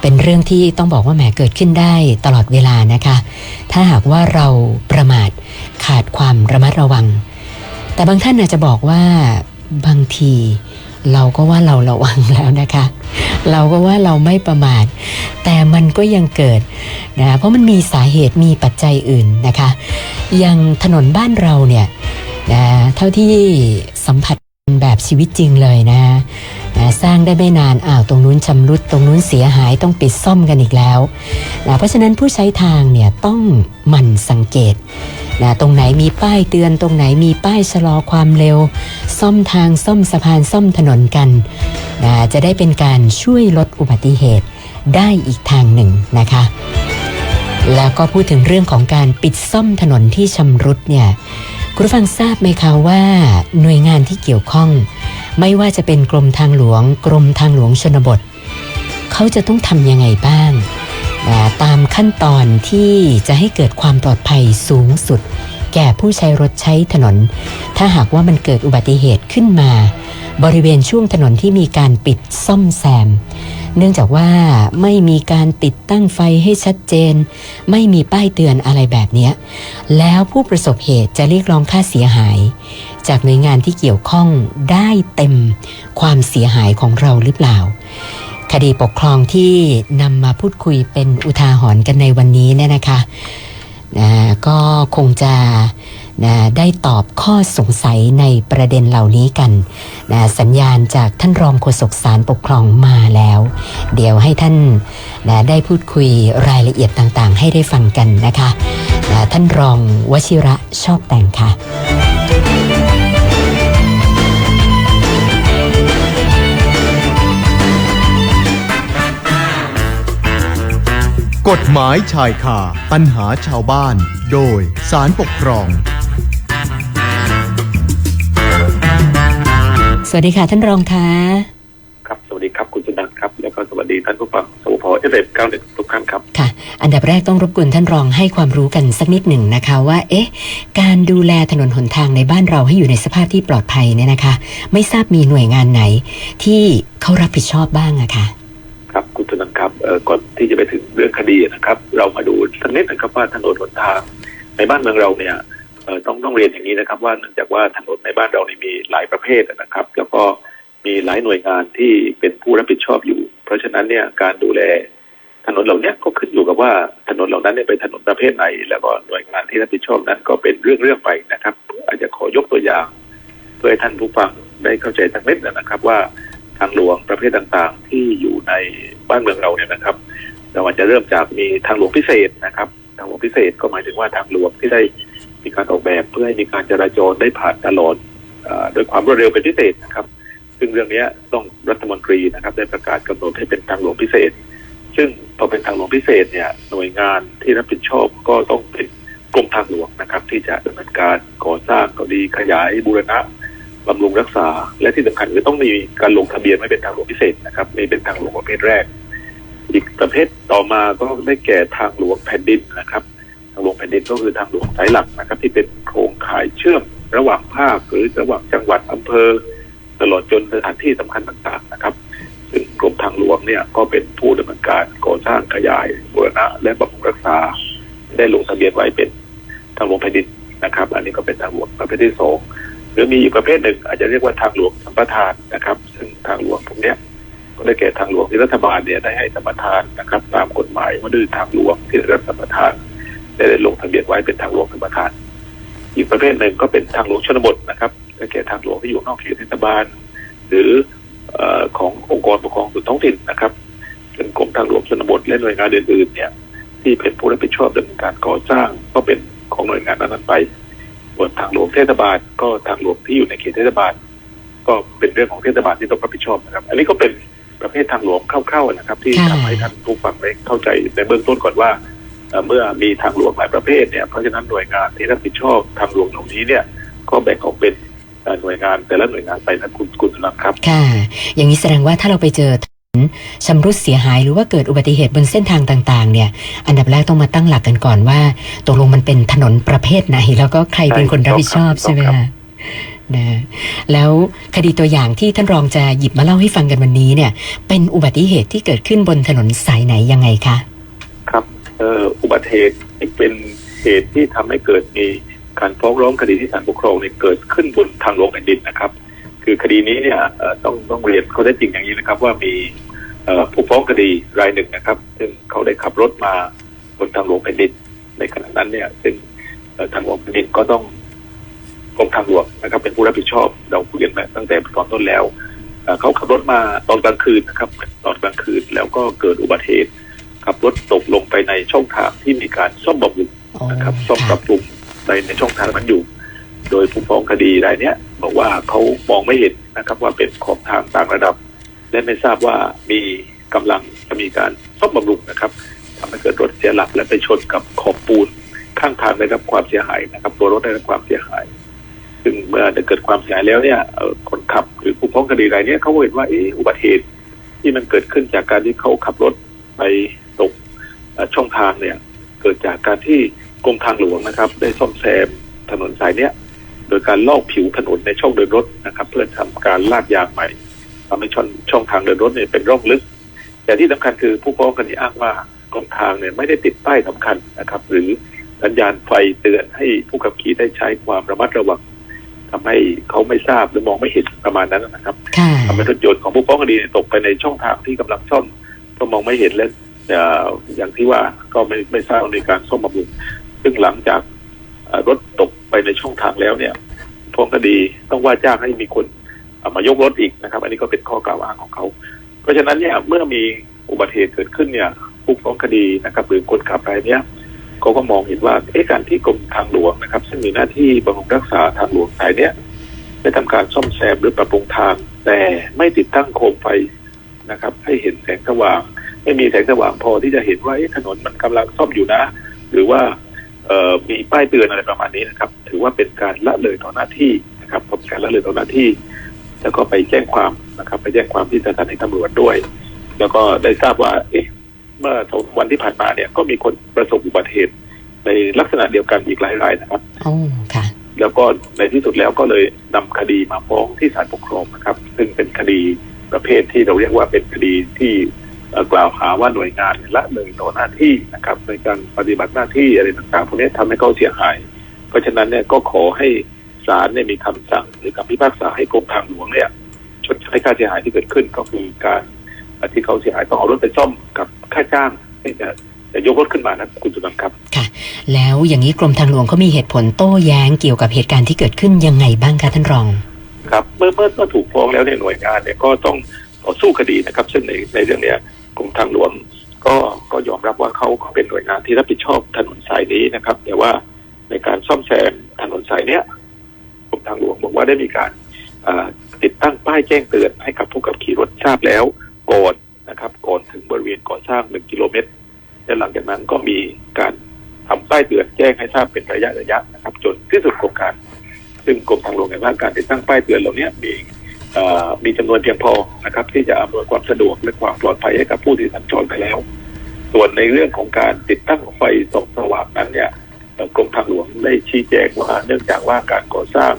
เป็นเรื่องที่ต้องบอกว่าแหมเกิดขึ้นได้ตลอดเวลานะคะ ถ้าหากว่าเราประมาทขาดความระมัดระวัง แต่บางท่านอาจจะบอกว่าบางที เราก็ว่าเราระวังแล้วนะคะ เราก็ว่าเราไม่ประมาท แต่มันก็ยังเกิดนะเพราะมันมีสาเหตุมีปัจจัยอื่นนะคะ อย่างถนนบ้านเราเนี่ยนะเท่าที่สัมผัส แบบชีวิตจริงเลยนะนะสร้างได้ไม่นานอ้าวตรงนู้นชำรุดตรงนู้นเสียหายต้องปิดซ่อมกันอีกแล้วนะเพราะฉะนั้นผู้ใช้ทางเนี่ยต้องหมั่นสังเกตนะตรงไหนมีป้ายเตือนตรงไหนมีป้ายชะลอความเร็ว ซ่อมทางซ่อมสะพานซ่อมถนนกันนะจะได้เป็นการช่วยลดอุบัติเหตุได้อีกทางหนึ่งนะคะ แล้วก็พูดถึงเรื่องของการปิดซ่อมถนนที่ชำรุดเนี่ย คุณผู้ฟังทราบไหมคะว่าหน่วยงานที่เกี่ยวข้อง ไม่ว่าจะเป็นกรมทางหลวง กรมทางหลวงชนบท เขาจะต้องทำยังไงบ้าง ตามขั้นตอนที่จะให้เกิดความปลอดภัยสูงสุด แก่ผู้ใช้รถใช้ถนน ถ้าหากว่ามันเกิดอุบัติเหตุขึ้นมา บริเวณช่วงถนนที่มีการปิดซ่อมแซม เนื่องจากว่าไม่มีการติดตั้งไฟให้ชัดเจน ไม่มีป้ายเตือนอะไรแบบนี้แล้วผู้ประสบเหตุจะเรียกร้องค่าเสียหาย จากหน่วยงานที่เกี่ยวข้องได้เต็มความเสียหายของเราหรือเปล่า คดีปกครองที่นำมาพูดคุยเป็นอุทาหรณ์กันในวันนี้เนี่ยนะคะนะ คงจะนะได้ตอบข้อสงสัยในประเด็นเหล่านี้กันนะสัญญาณจากท่านรองโฆษกสารปกครองมาแล้ว เดี๋ยวให้ท่านนะได้พูดคุยรายละเอียดต่างๆ ให้ได้ฟังกันนะคะนะท่านรองวชิระชอบแต่งค่ะ กฎหมายชายคาปัญหาชาวบ้าน โดยสารปกครอง สวัสดีค่ะท่านรองคะครับสวัสดีครับคุณสุนันท์ครับ แล้วก็สวัสดีท่านผู้ฟังสพเอฟเอฟเก้าหนึ่งทุกท่านครับค่ะ อันดับแรกต้องรบกวนท่านรองให้ความรู้กันสักนิดหนึ่งนะคะว่า เอ๊ะ การดูแลถนนหนทางในบ้านเราให้อยู่ในสภาพที่ปลอดภัยเนี่ยนะคะ ไม่ทราบมีหน่วยงานไหนที่เขารับผิดชอบบ้างอะคะครับคุณสุ ก่อนที่จะไปถึงเรื่องคดีนะครับ เรามาดูสักนิดนะครับว่าถนนหนทางในบ้านเมืองเราเนี่ยต้องต้องเรียนอย่างนี้นะครับ ว่าเนื่องจากว่าถนนในบ้านเรานี่มีหลายประเภทนะครับ แล้วก็มีหลายหน่วยงานที่เป็นผู้รับผิดชอบอยู่ เพราะฉะนั้นเนี่ยการดูแลถนนเหล่านี้ก็ขึ้นอยู่กับว่าถนนเหล่านั้นเนี่ยเป็นถนนประเภทไหน แล้วก็หน่วยงานที่รับผิดชอบนั้นก็เป็นเรื่องเรื่องๆไปนะครับ อาจจะขอยกตัวอย่าง เพื่อให้ท่านผู้ฟังได้เข้าใจสักนิดนะครับว่าทางหลวงประเภทต่างๆ ที่อยู่ใน บ้านเมืองเราเนี่ยนะครับ เราอาจจะเริ่มจากมีทางหลวงพิเศษนะครับ ทางหลวงพิเศษก็หมายถึงว่าทางหลวงที่ได้มีการออกแบบเพื่อให้มีการจราจรได้ผ่านตลอดเออโดยความรวดเร็วเป็นพิเศษนะครับ ซึ่งเรื่องนี้ต้องรัฐมนตรีนะครับ ได้ประกาศกำหนดให้เป็นทางหลวงพิเศษ ซึ่งพอเป็นทางหลวงพิเศษเนี่ยหน่วยงานที่รับผิดชอบก็ต้องเป็นกรมทางหลวงนะครับ ที่จะดำเนินการก่อสร้างก็ดีขยายบูรณะบำรุงรักษา และที่สำคัญคือต้องมีการลงทะเบียนไม่เป็นทางหลวงพิเศษนะครับนี่เป็นทางหลวงประเภทแรก อีกประเภทต่อมาก็ได้แก่ทางหลวงแผ่นดินนะครับ ทางหลวงแผ่นดินก็คือทางหลวงสายหลักนะครับ ที่เป็นโครงข่ายเชื่อมระหว่างภาคหรือระหว่างจังหวัดอำเภอ ตลอดจนสถานที่สำคัญต่างๆนะครับ ซึ่งกรมทางหลวงเนี่ยก็เป็นผู้ดำเนินการก่อสร้างขยายบูรณะ และบำรุงรักษา ได้ลงทะเบียนไว้เป็นทางหลวงแผ่นดินนะครับ อันนี้ก็เป็นทางหลวงประเภทที่สองหรือมีอีกประเภทหนึ่งอาจจะเรียกว่าทางหลวงสัมปทานนะครับ ซึ่งทางหลวงพวกเนี้ย ก็ได้แก่ทางหลวงที่รัฐบาลเนี่ยได้ให้สัมปทานนะครับ ตามกฎหมายว่าด้วยทางหลวงที่ได้รับสัมปทานได้ลงทะเบียนไว้เป็นทางหลวงสัมปทาน อีกประเภทหนึ่งก็เป็นทางหลวงชนบทนะครับได้แก่ทางหลวงที่อยู่นอกเขตเทศบาล หรืออขององค์กรปกครองส่วนท้องถิ่นนะครับเป็นกรมทางหลวงชนบทและหน่วยงานอื่นๆเนี่ยที่เป็นผู้รับผิดชอบดำเนินการก่อสร้างก็เป็นของหน่วยงานนั้นๆไปส่วนทางหลวงเทศบาลก็ทางหลวงที่อยู่ในเขตเทศบาล ก็เป็นเรื่องของเทศบาลที่ต้องรับผิดชอบนะครับ อันนี้ก็เป็น ประเภททางหลวงเข้าๆนะครับ ที่ค่ะทำให้ท่านผู้ฟังได้เข้าใจในเบื้องต้นก่อนว่าเอ่อเมื่อมีทางหลวงหลายประเภทเนี่ยเพราะฉะนั้นหน่วยงานที่รับผิดชอบทางหลวงเหล่านี้เนี่ยก็แบ่งออกเป็นเอ่อหน่วยงานแต่ละหน่วยงานไปนะคุณคุณสุนันท์ครับค่ะ อย่างนี้แสดงว่าถ้าเราไปเจอถนนชำรุดเสียหายหรือว่าเกิดอุบัติเหตุบนเส้นทางต่าง ๆ เนี่ย อันดับแรกต้องมาตั้งหลักกันก่อนว่าตกลงมันเป็นถนนประเภทไหน แล้วก็ใครเป็นคนรับผิดชอบใช่ใช่ไหมครับคะ นะแล้วคดีตัวอย่างที่ท่านรองจะหยิบมาเล่าให้ฟังกันวันนี้เนี่ย เป็นอุบัติเหตุที่เกิดขึ้นบนถนนสายไหนยังไงคะครับเอ่ออุบัติเหตุเป็นเหตุที่ทำให้เกิดมีการฟ้องร้องคดีที่ศาลปกครองเนี่ยเกิดขึ้นบนทางหลวงแผ่นดินนะครับ คือคดีนี้เนี่ยต้องต้องเรียนเขาได้จริงอย่างนี้นะครับ ว่ามีผู้ฟ้องคดีรายหนึ่งนะครับ ซึ่งเขาได้ขับรถมาบนทางหลวงแผ่นดินในขณะนั้นเนี่ย ซึ่งทางหลวงแผ่นดินก็ต้อง กรมทางหลวงนะครับเป็นผู้รับผิดชอบเราคุยกันมาตั้งแต่ตอนต้นแล้วเอ่อเขาขับรถมาตอนกลางคืนนะครับ ตอนกลางคืนแล้วก็เกิดอุบัติเหตุขับรถตกลงไปในช่องทางที่มีการซ่อมบำรุงอ๋อนะครับ ซ่อมปค่ะรับปรุงในในช่องทางนั้นอยู่ โดยผู้ฟ้องคดีรายเนี้ยบอกว่าเขามองไม่เห็นนะครับ ว่าเป็นขอบทางต่างระดับ และไม่ทราบว่ามีกำลังจะมีการซ่อมบำรุงนะครับทำให้เกิดรถเสียหลักและไปชนกับขอบปูนข้างทางได้รับความเสียหายนะครับ ตัวรถได้รับความเสียหาย ซึ่งเมื่อเกิดความเสียหายแล้วเนี่ยคนขับหรือผู้ฟ้องคดีรายนี้เขาเห็นว่าเอออุบัติเหตุที่มันเกิดขึ้นจากการที่เขาขับรถไปตกช่องทางเนี่ย เกิดจากการที่กรมทางหลวงนะครับ ได้ซ่อมแซมถนนสายเนี้ยโดยการลอกผิวถนนในช่องเดินรถนะครับ เพื่อทำการลาดยางใหม่ทำให้ช่องช่องทางเดินรถเนี่ยเป็นร่องลึก แต่ที่สำคัญคือผู้ฟ้องคดีอ้างว่ากรมทางเนี่ยไม่ได้ติดป้ายสำคัญนะครับ หรือสัญญาณไฟเตือนให้ผู้ขับขี่ได้ใช้ความระมัดระวัง ทำให้เขาไม่ทราบหรือมองไม่เห็นประมาณนั้นนะครับค่ะทำให้รถยนต์ของผู้ฟ้องคดีเนี่ยตกไปในช่องทางที่กำลังซ่อมก็มองไม่เห็นและเอ่ออย่างที่ว่าก็ไม่ไม่ทราบในการซ่อมบำรุงซึ่งหลังจากเอ่อรถตกไปในช่องทางแล้วเนี่ยผู้ฟ้องคดีต้องว่าจ้างให้มีคนเอามายกรถอีกนะครับ อันนี้ก็เป็นข้อกล่าวอ้างของเขา เพราะฉะนั้นเนี่ยเมื่อมีอุบัติเหตุเกิดขึ้นเนี่ยผู้ฟ้องคดีนะครับหรือคนขับรายเนี้ย เขาก็มองเห็นว่าเอ๊ะการที่กรมทางหลวงนะครับ ซึ่งมีหน้าที่บำรุงรักษาทางหลวงสายเนี้ยได้ทำการซ่อมแซมหรือปรับปรุงทาง แต่ไม่ติดตั้งโคมไฟนะครับ ให้เห็นแสงสว่าง ไม่มีแสงสว่างพอที่จะเห็นว่าถนนมันกำลังซ่อมอยู่นะ หรือว่าเออมีป้ายเตือนอะไรประมาณนี้นะครับ ถือว่าเป็นการละเลยต่อหน้าที่นะครับเป็นการละเลยต่อหน้าที่ แล้วก็ไปแจ้งความนะครับ ไปแจ้งความที่สถานีตำรวจด้วย แล้วก็ได้ทราบว่าเอ๊ะ เมื่อสองวันที่ผ่านมาเนี่ยก็มีคนประสบอุบัติเหตุในลักษณะเดียวกันอีกหลายรายนะครับโอ้ค่ะ แล้วก็ในที่สุดแล้วก็เลยนำคดีมาฟ้องที่ศาลปกครองนะครับ ซึ่งเป็นคดีประเภทที่เราเรียกว่าเป็นคดีที่เอ่อกล่าวหาว่าหน่วยงานเนี่ยละเลยต่อหน้าที่นะครับ ในการปฏิบัติหน้าที่อะไรต่างๆพวกนี้ทำให้เขาเสียหาย เพราะฉะนั้นเนี่ยก็ขอให้ศาลเนี่ยมีคำสั่งหรือคำพิพากษาให้กรมทางหลวงเนี่ยชดใช้ค่าเสียหายที่เกิดขึ้นก็คือการเอ่อ ที่เขาเสียหายต้องเอารถไปซ่อมกับค่าจ้างที่จะจะยกรถขึ้นมานะคุณสุนันท์ครับแล้วอย่างนี้กรมทางหลวงเขามีเหตุผลโต้แย้งเกี่ยวกับเหตุการณ์ที่เกิดขึ้นยังไงบ้างคะท่านรอง ครับ เมื่อเมื่อเมื่อถูกฟ้องแล้วเนี่ยหน่วยงานเนี่ยก็ต้องต่อสู้คดีนะครับซึ่งในในเรื่องเนี้ยกรมทางหลวงก็ก็ยอมรับว่าเขาก็เป็นหน่วยงานที่รับผิดชอบถนนสายนี้นะครับ แต่ว่าในการซ่อมแซมถนนสายเนี้ยกรมทางหลวงบอกว่าได้มีการอ่าติดตั้งป้ายแจ้งเตือนให้กับผู้ขับขี่รถทราบแล้ว ก่อนนะครับก่อนถึงบริเวณก่อสร้างหนึ่งกิโลเมตรและหลังจากนั้นก็มีการทำป้ายเตือนแจ้งให้ทราบเป็นระยะระยะนะครับ จนที่สุดโครงการ ซึ่งกรมทางหลวงเห็นว่าการติดตั้งป้ายเตือนเหล่านี้มีอ่อมีจำนวนเพียงพอนะครับ ที่จะอำนวยความสะดวกและความปลอดภัยให้กับผู้ที่สัญจรไปแล้ว ส่วนในเรื่องของการติดตั้งไฟส่องสว่างนั้นเนี่ยกรมทางหลวงได้ชี้แจงว่าเนื่องจากว่าการก่อสร้าง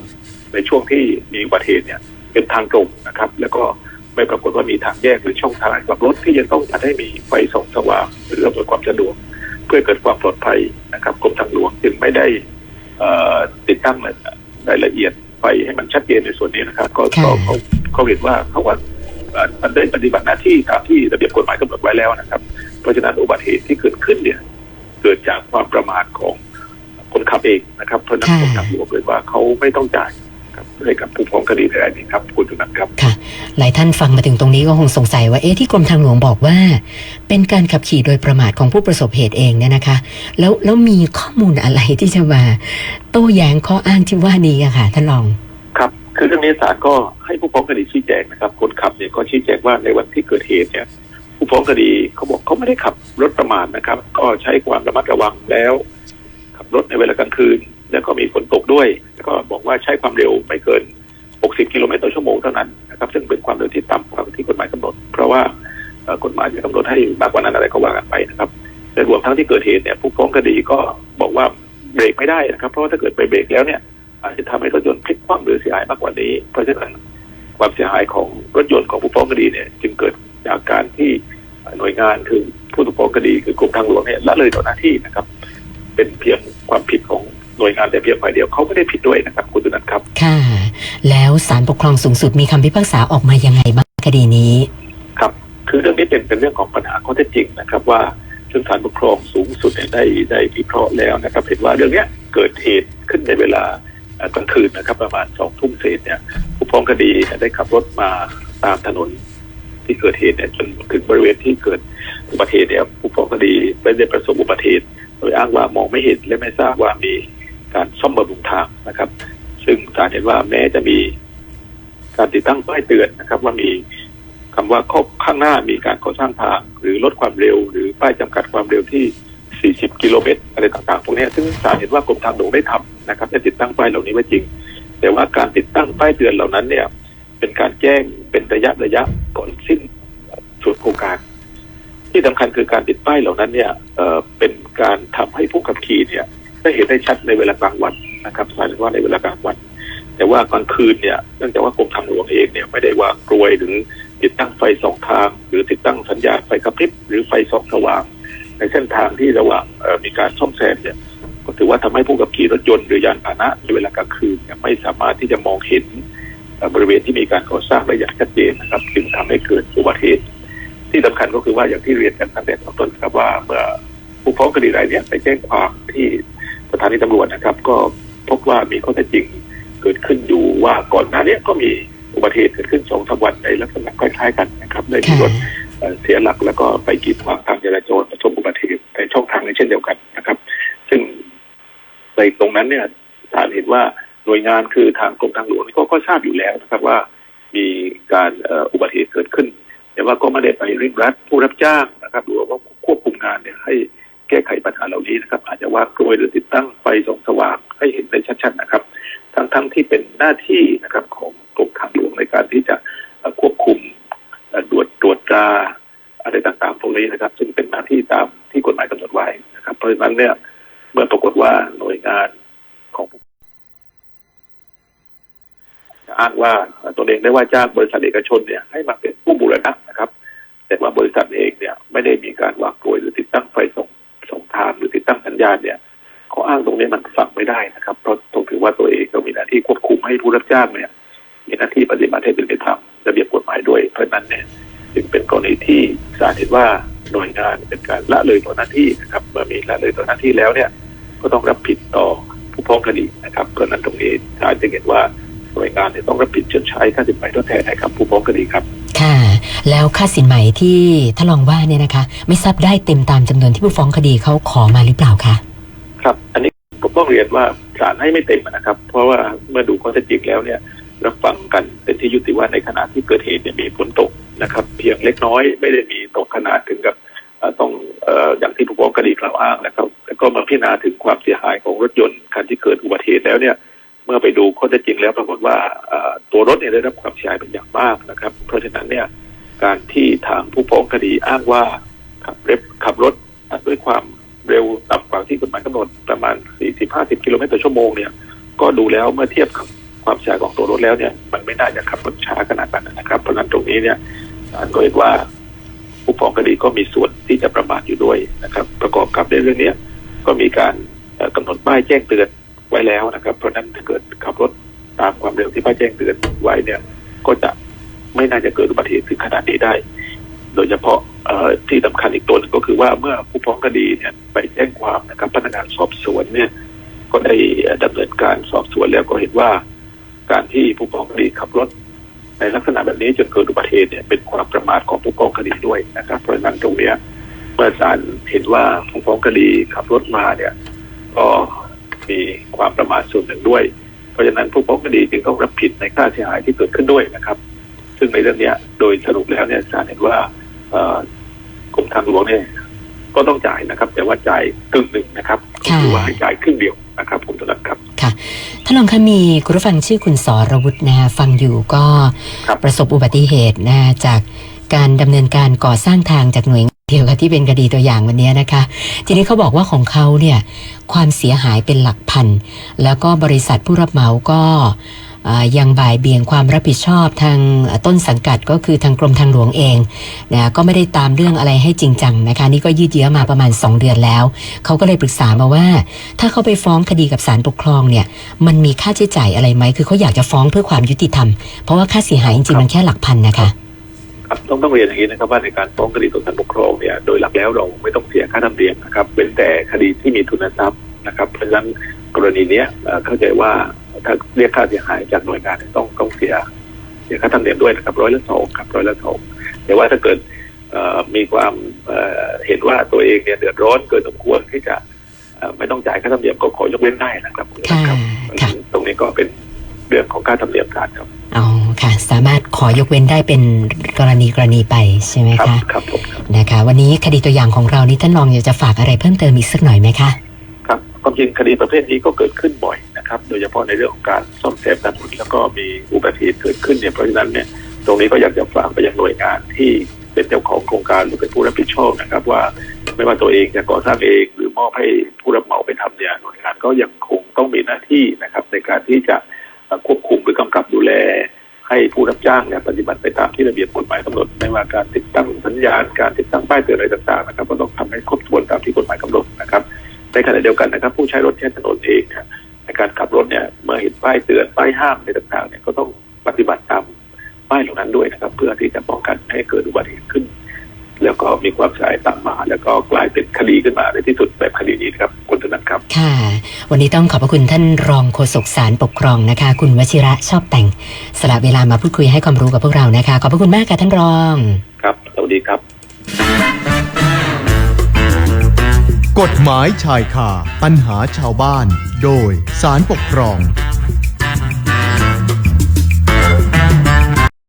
ในช่วงที่มีอุบัติเหตุเนี่ยเป็นทางตรงนะครับ แล้วก็ ไม่ปรากฏว่ามีทางแยกหรือช่องทางกับรถที่จะต้องจัดให้มีไฟส่องสว่างหรืออำนวยความสะดวก เพื่อเกิดความปลอดภัยนะครับกรมทางหลวงจึงไม่ได้เอ่อติดตั้งรายละเอียดไฟให้มันชัดเจนในส่วนนี้นะครับ ก็ค่ะก็เขาเขาเห็นว่าเขาว่าเอ่อมันได้ปฏิบัติหน้าที่ตามที่ระเบียบกฎหมายกำหนดไว้แล้วนะครับ เพราะฉะนั้นอุบัติเหตุที่เกิดขึ้นเนี่ย เกิดจากความประมาทของคนขับเองนะครับเพราะฉะนั้นค่ะกรมทางหลวงเลยว่าเขาไม่ต้องจ่ายครับ ให้กับผู้ฟ้องคดีรายนี้ครับคุณจุนันท์ครับค่ะ หลายท่านฟังมาถึงตรงนี้ก็คงสงสัยว่าเอ๊ะที่กรมทางหลวงบอกว่า เป็นการขับขี่โดยประมาทของผู้ประสบเหตุเองเนี่ยนะคะ แล้วแล้วมีข้อมูลอะไรที่จะมาโต้แย้งข้ออ้างที่ว่านี้อะค่ะท่านรองครับคือเรื่องนี้ศาลก็ให้ผู้ฟ้องคดีชี้แจงนะครับคนขับเนี่ยก็ชี้แจงว่าในวันที่เกิดเหตุเนี่ยผู้ฟ้องคดีเขาบอกเขาไม่ได้ขับรถประมาทนะครับ ก็ใช้ความระมัดระวังแล้วขับรถในเวลากลางคืน แล้วก็มีฝนตกด้วยแล้วก็บอกว่าใช้ความเร็วไม่เกิน 60 กิโลเมตรต่อชั่วโมงเท่านั้นนะครับซึ่งเป็นความเร็วที่ต่ำกว่าที่กฎหมายกำหนด เพราะว่ากฎหมายจะกำหนดให้มากกว่านั้นอะไรก็ว่ากันไปนะครับแต่รวมทั้งที่เกิดเหตุเนี่ยผู้ฟ้องคดีก็บอกว่าเบรกไม่ได้นะครับ เพราะว่าถ้าเกิดไปเบรกแล้วเนี่ยอาจจะทำให้รถยนต์พลิกคว่ำหรือเสียหายมากกว่านี้ เพราะฉะนั้นความเสียหายของรถยนต์ของผู้ฟ้องคดีเนี่ย จึงเกิดจากการที่หน่วยงานคือผู้ถูกฟ้องคดีคือกรมทางหลวงเนี่ยละเลยต่อหน้าที่นะครับ เป็นเพียงความผิดของ หน่วยงานแต่เพียงฝ่ายเดียวเขาไม่ได้ผิดด้วยนะครับคุณตุนันครับ ค่ะ แล้วศาลปกครองสูงสุดมีคำพิพากษาออกมายังไงบ้างคดีนี้ ครับ คือเรื่องนี้เป็นเป็นเรื่องของปัญหาข้อเท็จจริงนะครับว่าซึ่งศาลปกครองสูงสุดเนี่ยได้ได้วิเคราะห์แล้วนะครับ เห็นว่าเรื่องเนี้ยเกิดเหตุขึ้นในเวลาเอ่อกลางคืนนะครับ ประมาณสองทุ่มเศษเนี่ยผู้ฟ้องคดีเนี่ยได้ขับรถมาตามถนนที่เกิดเหตุเนี่ยจนถึงบริเวณที่เกิดอุบัติเหตุเนี่ยผู้ฟ้องคดีไม่ได้ประสบอุบัติเหตุโดยอ้างว่ามองไม่เห็นและไม่ทราบว่ามี การซ่อมบำรุงทางนะครับ ซึ่งศาลเห็นว่าแม้จะมีการติดตั้งป้ายเตือนนะครับ ว่ามีคำว่าข้อข้างหน้ามีการก่อสร้างทาง หรือลดความเร็ว หรือป้ายจำกัดความเร็วที่ 40 กิโลเมตรอะไรต่างๆพวกนี้ซึ่งศาลเห็นว่ากรมทางหลวงได้ทำนะครับได้ติดตั้งป้ายเหล่านี้ไว้จริง แต่ว่าการติดตั้งป้ายเตือนเหล่านั้นเนี่ย เป็นการแจ้งเป็นระยะระยะก่อนสิ้นสุดโครงการที่สำคัญคือการติดป้ายเหล่านั้นเนี่ยเเป็นการทำให้ผู้ขับขี่เนี่ย ได้เห็นได้ชัดในเวลากลางวันนะครับศาลเห็นว่าในเวลากลางวัน แต่ว่ากลางคืนเนี่ยเนื่องจากว่ากรมทางหลวงเองเนี่ยไม่ได้วางกลวยหรือติดตั้งไฟสองทาง หรือติดตั้งสัญญาณไฟกระพริบหรือไฟสองสว่าง ในเส้นทางที่ระหว่างมีการซ่อมแซมเนี่ยก็ถือว่าทำให้ผู้ขับขี่รถยนต์หรือยานพาหนะในเวลากลางคืนเนี่ยไม่สามารถที่จะมองเห็นบริเวณที่มีการก่อสร้างได้อย่างชัดเจนนะครับจึงทำให้เกิดอุบัติเหตุ ที่สำคัญก็คือว่าอย่างที่เรียนกันตั้งแต่ต้นครับว่าเมื่อผู้ฟ้องคดีรายเนี่ยไปแจ้งความที่ สถานีตำรวจนะครับ ก็พบว่ามีข้อเท็จจริงเกิดขึ้นอยู่ว่าก่อนหน้านี้ก็มีอุบัติเหตุเกิดขึ้นสองสามวันในลักษณะคล้ายๆกันนะครับได้มีค่ะรถเอ่อเสียหลักแล้วก็ไปกีดขวางทางจราจรประสบอุบัติเหตุในช่องทางในเช่นเดียวกันนะครับ ซึ่งในตรงนั้นเนี่ยศาลเห็นว่าหน่วยงานคือทางกรมทางหลวงก็ก็ทราบอยู่แล้วนะครับว่ามีการเอ่ออุบัติเหตุเกิดขึ้น แต่ว่าก็ไม่ได้ไปริบรัดผู้รับจ้างนะครับหรือว่าควบคุมงานเนี่ยให้ แก้ไขปัญหาเหล่านี้นะครับ อาจจะว่ากลวยหรือติดตั้งไฟส่องสว่างให้เห็นได้ชัดๆนะครับ ทั้งๆทที่เป็นหน้าที่นะครับของกรมทางหลวงในการที่จะควบคุมตรวจตรวจตราอะไรต่างๆพวกนี้นะครับ ซึ่งเป็นหน้าที่ตามที่กฎหมายกำหนดไว้นะครับ เพราะฉะนั้นเนี่ยเมื่อปรากฏว่าหน่วยงานของอ้างว่าตัวเองได้ว่าจ้างบริษัทเอกชนเนี่ยให้มาเป็นผู้บูรณะนะครับ แต่ว่าบริษัทเองเนี่ยไม่ได้มีการวางกลวยหรือ ให้ผู้รับจ้างเนี่ย มีหน้าที่ปฏิบัติให้เป็นไปตามระเบียบกฎหมายด้วยเพราะฉะนั้นเนี่ยจึงเป็นกรณีที่ศาลเห็นว่าหน่วยงานเป็นการละเลยต่อหน้าที่นะครับเมื่อมีละเลยต่อหน้าที่แล้วเนี่ย ก็ต้องรับผิดต่อผู้ฟ้องคดีนะครับเพราะฉะนั้นตรงนี้ศาลจึงเห็นว่าหน่วยงานเนี่ยต้องรับผิดชดใช้ค่าสินไหมทดแทนให้กับผู้ฟ้องคดีครับ ค่ะ แล้วค่าสินไหมที่ท่านรองว่าเนี่ยนะคะ ไม่ทราบได้เต็มตามจำนวนที่ผู้ฟ้องคดีเขาขอมาหรือเปล่าคะครับ อันนี้ผมต้องเรียนว่า ศาลให้ไม่เต็มนะครับ เพราะว่าเมื่อดูข้อเท็จจริงแล้วเนี่ยรับฟังกันเป็นที่ยุติว่าในขณะที่เกิดเหตุเนี่ยมีฝนตกนะครับ เพียงเล็กน้อยไม่ได้มีตกขนาดถึงกับต้องออย่างที่ผู้ฟ้องคดีกล่าวอ้างนะครับ แล้วก็มาพิจารณาถึงความเสียหายของรถยนต์คันที่เกิดอุบัติเหตุแล้วเนี่ย เมื่อไปดูข้อเท็จจริงแล้วปรากฏว่าตัวรถเนี่ยได้รับความเสียหายเป็นอย่างมากนะครับ เพราะฉะนั้นเนี่ยการที่ทางผู้ฟ้องคดีอ้างว่าขับเร็บขับรถด้วยความ เร็วต่ำกว่าที่กฎหมายกำหนดประมาณ 40-50 กิโลเมตรต่อชั่วโมงเนี่ยก็ดูแล้วเมื่อเทียบกับความเสียหาของตัวรถแล้วเนี่ยมันไม่น่าจะขับรถช้าขนาดนั้นนะครับ เพราะนั้นตรงนี้เนี่ยศาลก็เห็นว่า ผู้ฟ้องคดีก็มีส่วนที่จะประมาทอยู่ด้วยนะครับ ประกอบกับในเรื่องนี้ก็มีการเอ่อกำหนดป้ายแจ้งเตือนไว้แล้วนะครับ เพราะนั้นถ้าเกิดขับรถตามความเร็วที่ป้ายแจ้งเตือนไว้เนี่ย ก็จะไม่น่าจะเกิดอุบัติเหตุถึงขนาดนี้ได้ ยเฉพาะที่สำคัญอีกตัวหนึงก็คือว่าเมื่อผู้ฟ้องคดีเนี่ยไปแจ้งความนะครับพนักงานสอบสวนเนี่ย ก็ได้ดำเนินการสอบสวนแล้วก็เห็นว่า การที่ผู้ฟ้องคดีขับรถ ในลักษณะแบบนี้จนเกิดอุบัติเหตุเนี่ยเป็นความประมาทของผู้ฟ้องคดีด้วยนะครับ เพราะฉะนั้นตรงเนี้ยเมื่อศาลเห็นว่าผู้ฟ้องคดีขับรถมาเนี่ย ก็มีความประมาทส่วนหนึ่งด้วย เพราะฉะนั้นผู้ฟ้องคดีจึงต้องรับผิดในค่าเสียหายที่เกิดขึ้นด้วยนะครับ ซึ่งในเรื่องนี้โดยสรุปแล้วเนี่ยศาลเห็นว่า กรมทางหลวงเนี่ยก็ต้องจ่ายนะครับ แต่ว่าจ่ายครึ่งหนึ่งนะครับก็คือว่าให้จ่ายครึ่งเดียวนะครับคุณตุลันครับท่านรองคะมีคุณผู้ฟังชื่อคุณสรวุฒินะคะฟังอยู่ก็ครับประสบอุบัติเหตุนะคะจากการดำเนินการก่อสร้างทางจากหน่วยงานเดียวกับที่เป็นคดีตัวอย่างวันนี้นะคะ ทีนี้เขาบอกว่าของเขาเนี่ยความเสียหายเป็นหลักพัน แล้วก็บริษัทผู้รับเหมาก็อ่า ยังบ่ายเบี่ยงความรับผิดชอบทางอ่าต้นสังกัดก็คือทางกรมทางหลวงเองนะก็ไม่ได้ตามเรื่องอะไรให้จริงจังนะคะนี่ก็ยืดเยื้อมาประมาณ 2 เดือนแล้ว เขาก็เลยปรึกษามาว่า ถ้าเขาไปฟ้องคดีกับศาลปกครองเนี่ยมันมีค่าใช้จ่ายอะไรไหมคือเขาอยากจะฟ้องเพื่อความยุติธรรม เพราะว่าค่าเสียหายจริงๆมันแค่หลักพันนะคะครับต้องต้องเรียนอย่างนี้นะครับว่าในการฟ้องคดีต่อศาลปกครองเนี่ยโดยหลักแล้วเราไม่ต้องเสียค่าธรรมเนียมนะครับเป็นแต่คดีที่มีทุนทรัพย์นะครับเพราะฉะนั้นกรณีเนี้ยเอ่อเข้าใจว่า ถ้าเรียกค่าเสียหายจากหน่วยงานเนี่ยต้องต้องเสียเสียค่าธรรมเนียมด้วยนะครับร้อยละสองครับร้อยละสองแต่ว่าถ้าเกิดเอ่อมีความเอ่อเห็นว่าตัวเองเนี่ยเดือดร้อนเกินสมควรที่จะเอ่อไม่ต้องจ่ายค่าธรรมเนียมก็ขอยกเว้นได้นะครับค่ะครับค่ะตรงนี้ก็เป็นเรื่องของค่าธรรมเนียมการครับอ๋อค่ะ สามารถขอยกเว้นได้เป็นกรณีกรณีไปใช่ไหมครับคะครับผมครับนะคะ วันนี้คดีตัวอย่างของเรานี่ท่านรองอยากจะฝากอะไรเพิ่มเติมอีกสักหน่อยไหมคะ ความจริงคดีประเภทนี้ก็เกิดขึ้นบ่อยนะครับ โดยเฉพาะในเรื่องของการซ่อมแซมถนนแล้วก็มีอุบัติเหตุเกิดขึ้นเนี่ยเพราะฉะนั้นเนี่ยตรงนี้ก็อยากจะฝากไปยังหน่วยงานที่เป็นเจ้าของโครงการหรือเป็นผู้รับผิดชอบนะครับ ว่าไม่ว่าตัวเองจะก่อสร้างเองหรือมอบให้ผู้รับเหมาไปทำเนี่ยหน่วยงานก็ยังคงต้องมีหน้าที่นะครับ ในการที่จะควบคุมหรือกำกับดูแล ให้ผู้รับจ้างเนี่ยปฏิบัติไปตามที่ระเบียบกฎหมายกำหนดไม่ว่าการติดตั้งสัญญาณการติดตั้งป้ายเตือนอะไรต่างๆนะครับก็ต้องทำให้ครบถ้วนตามที่กฎหมายกำหนดนะครับ ในขณะเดียวกันนะครับ ผู้ใช้รถใช้ถนนเองเนี่ยในการขับรถเนี่ยเมื่อเห็นป้ายเตือนป้ายห้ามอะไรต่างๆเนี่ยก็ต้องปฏิบัติตามป้ายเหล่านั้นด้วยนะครับ เพื่อที่จะป้องกันไม่ให้เกิดอุบัติเหตุขึ้น แล้วก็มีความเสียหายตามมา แล้วก็กลายเป็นคดีขึ้นมาในที่สุดแบบคดีนี้นครับคุณธนันครับค่ะ วันนี้ต้องขอบพระคุณท่านรองโฆษกสารปกครองนะคะ คุณวชิระชอบแต่ง สละเวลามาพูดคุยให้ความรู้กับพวกเรานะคะ ขอบพระคุณมากค่ะท่านรอง กฎหมายชายคาปัญหาชาวบ้าน โดยสารปกครอง